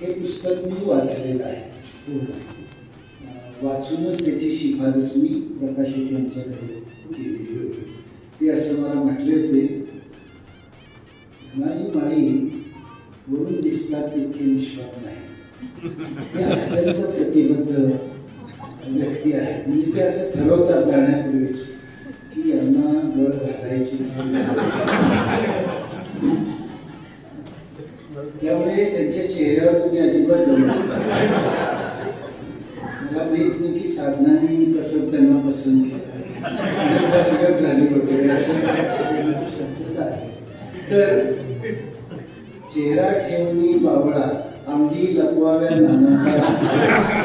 हे पुस्तक मी वाचलेलं आहे. हो. पूर्ण वाचूनच त्याची शिफारस मी प्रकाशित यांच्याकडे केलेली होती. ते असं मला म्हटले होते धनाजी माळी वरून दिसतात तितके निष्पाप नाही. ते अत्यंत प्रतिबद्ध व्यक्ती आहे. म्हणजे ते असं ठरवतात जाण्यापूर्वीच की यांना गळ घालायची. त्यामुळे त्यांच्या चेहऱ्यावर तुम्ही अजिबात जमू मला माहीत नाही की साधनाने कसं त्यांना पसंत केलं. कसरत झाली वगैरे असं शक्यता आहे. तर चेहरा ठेवणी बाबळा अंगी लपवाव्या नाना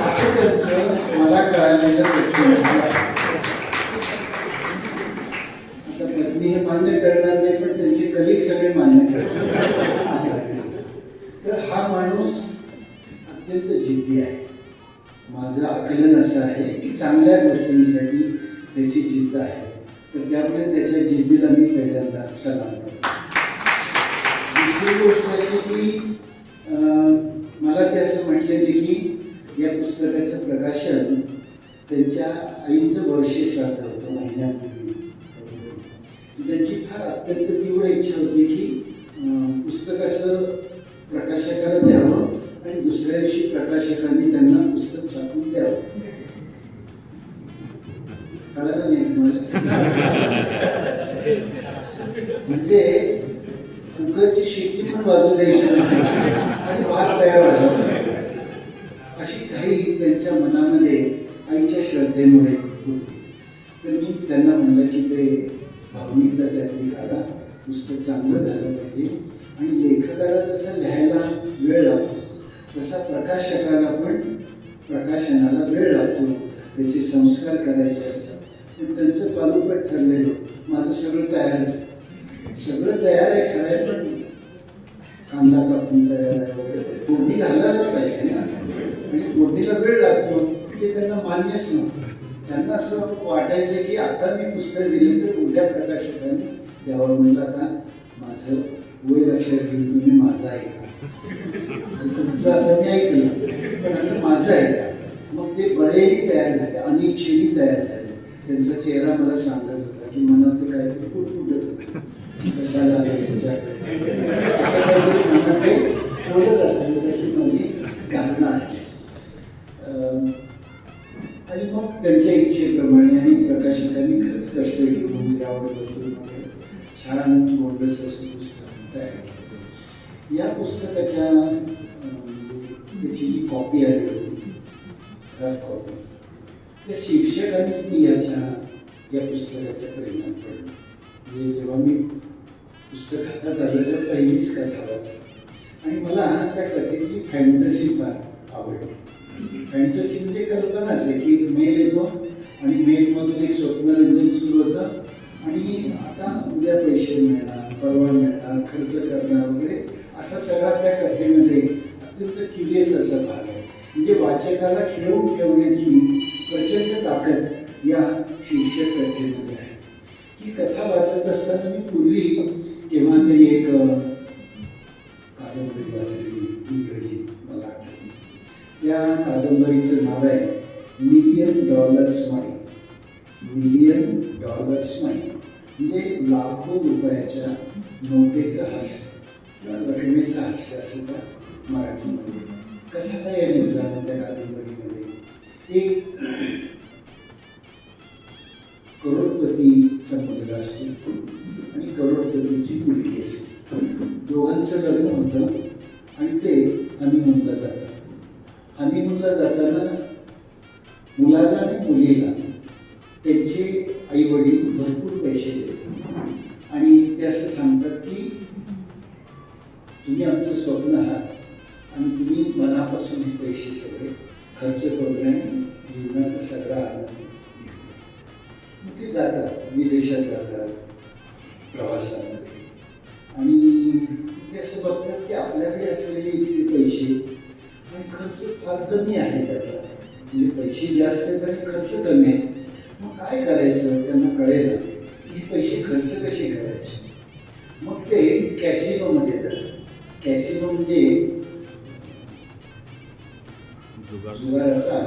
असं त्यांचं मला कळालेलं आता पत्नी हे मान्य करणार नाही पण त्यांचे कलिक सगळे मान्य करतात तर हा माणूस अत्यंत जिद्दी आहे. माझं आकलन असं आहे की चांगल्या गोष्टींसाठी त्याची जिद्द आहे. तर त्यामुळे त्याच्या जिद्दीला मी पहिल्यांदा सलाम करतो. दुसरी गोष्ट अशी की मला ते असं म्हटलेले की या पुस्तकाचं प्रकाशन त्यांच्या आईचं वर्ष श्राद्ध होतं महिन्यापूर्वी. त्यांची फार अत्यंत तीव्र इच्छा होती की पुस्तकाचं पुस्तक असं प्रकाशकाला द्यावं आणि दुसऱ्या दिवशी प्रकाशकांनी त्यांना पुस्तक छापून द्यावं. कळालं नाही म्हणजे कुकरची शेती पण बाजू द्यायची आणि भात तयार व्हायला अशी काही त्यांच्या मनामध्ये आईच्या श्रद्धेमुळे होती. तर मी त्यांना म्हणलं की ते भावनिकता त्यातली काढा. पुस्तक चांगलं झालं पाहिजे. आणि लेखकाला जसा लिहायला वेळ लागतो तसा प्रकाशकाला पण प्रकाशनाला वेळ लागतो. त्याचे संस्कार करायचे असतात. पण त्यांचं पालोपट ठरलेलं माझं सगळं तयार असतं सगळं तयार आहे खरं आहे पण कांदा कापून तयार आहे वगैरे. फोडणी घालायलाच पाहिजे ना. आणि फोडणीला वेळ लागतो ते त्यांना मान्यच नव्हतं त्यांना असं वाटायचं की आता मी पुस्तक दिले तर उद्या प्रकाशकाने द्यावं म्हणलं आता माझं वय लक्षात घेऊन तुम्ही माझं ऐका. तुमचं आता मी ऐकलं पण आता माझं ऐका. मग ते बळेही तयार झाले अनिच्छेने तयार झाले. त्यांचा चेहरा मला सांगत होता की मनात ते काहीतरी कुटकुटत होतं. कशाला आलं असं काहीतरी मनात ते बोलत असायला त्याची माझी धारणा आहे. आणि मग त्यांच्या इच्छेप्रमाणे आणि प्रकाशकांनी खरंच कष्ट घेऊन त्यावर बसून वगैरे छान या पुस्तकाच्या त्याची जी कॉपी आली होती रफ कॉपी त्या शीर्षकानेच मी याच्या या पुस्तकाच्या प्रेमात पडलो म्हणजे जेव्हा मी पुस्तक हातात आलं तर पहिलीच कथा वाचली आणि मला त्या कथेतली फॅन्टसी फार आवडली फॅन्टसी म्हणजे कल्पनाच आहे की एक मेल येतो आणि मेलमधून एक स्वप्नरंजन सुरू होतं आणि आता उद्या पैसे मिळणार परवा मिळणार खर्च करणार वगैरे असा सगळा त्या कथेमध्ये अत्यंत किलेस असा भाग आहे. म्हणजे वाचकाला खिळवून ठेवण्याची प्रचंड ताकद या शीर्षक कथेमध्ये आहे. ही कथा वाचत असताना मी पूर्वी केव्हा तरी एक कादंबरी वाचलेली इंग्रजी मला आठवते त्या कादंबरीचं नाव आहे million dollars model million dollars नाही. म्हणजे लाखो रुपयाच्या नोटेचं हास्य किंवा रकमेचं हास्य असं त्या मराठीमध्ये. कशा काय आहे त्या कादंबरीमध्ये एक करोडपतीचा मुलगा असतो आणि करोडपतीची मुलगी असते. दोघांचं लग्न होतं आणि ते हनीमूनला जातात. हनीमूनला जाताना मुलाला आणि मुलीला त्याचे आई वडील भरपूर पैसे देतात. आणि ते असं सांगतात की तुम्ही आमचं स्वप्न आहात आणि तुम्ही मनापासून हे पैसे सगळे खर्च करून आणि जीवनाचा सगळा आनंद ते जातात विदेशात जातात प्रवासामध्ये. आणि ते असं बघतात की आपल्याकडे असलेले इतके पैसे आणि खर्च फार कमी आहे त्याचा. म्हणजे पैसे जास्त आहेत आणि खर्च कमी आहेत. मग काय करायचं? त्यांना कळेल की पैसे खर्च कसे करायचे? मग ते कॅसिनोमध्ये जातात. कॅसिनो म्हणजे जुगार. जुगाराचा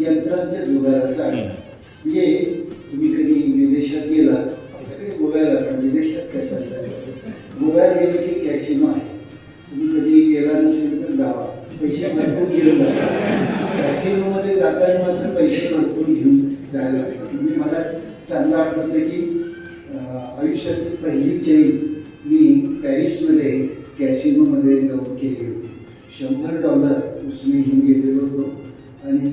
यंत्रांच्या जुगाराचा म्हणजे तुम्ही कधी विदेशात गेला आपल्याकडे गोव्याला पण विदेशात असतं गोव्याला गेले की कॅसिनो आहे. तुम्ही कधी गेला नसेल तर जावा. पैसे भरपूर घेऊन जाता कॅसिनोमध्ये जाताना मात्र पैसे भरपूर घेऊन जायला लागतात. म्हणजे मला चांगलं आठवतं की आयुष्यातली पहिली चेन मी पॅरिसमध्ये कॅसिनोमध्ये जाऊन केली होती. शंभर डॉलर उसने घेऊन गेलेलो होतो. आणि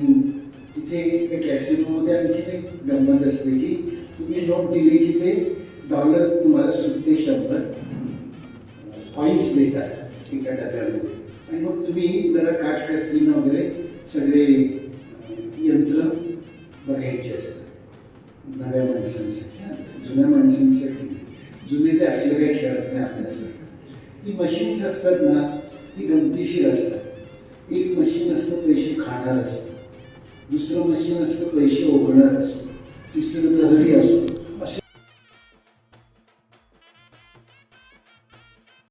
तिथे कॅसिनोमध्ये आणखी एक गंमत असते की तुम्ही नोट दिली की ते डॉलर तुम्हाला सुटते शंभर पॉईंट्स देतात एका डब्यामध्ये. आणि मग तुम्ही जरा काटकसरीनं वगैरे सगळे यंत्र बघायचे असतात. नव्या माणसांसाठी जुन्या माणसांसाठी जुने ते असले काही खेळत नाही आपल्यासाठी ती मशीन्स असतात ना ती गमतीशीर असतात. एक मशीन असतं पैसे खाणार असतं. दुसरं मशीन असतं पैसे ओघणार असतं. तिसरं लहरी असतं.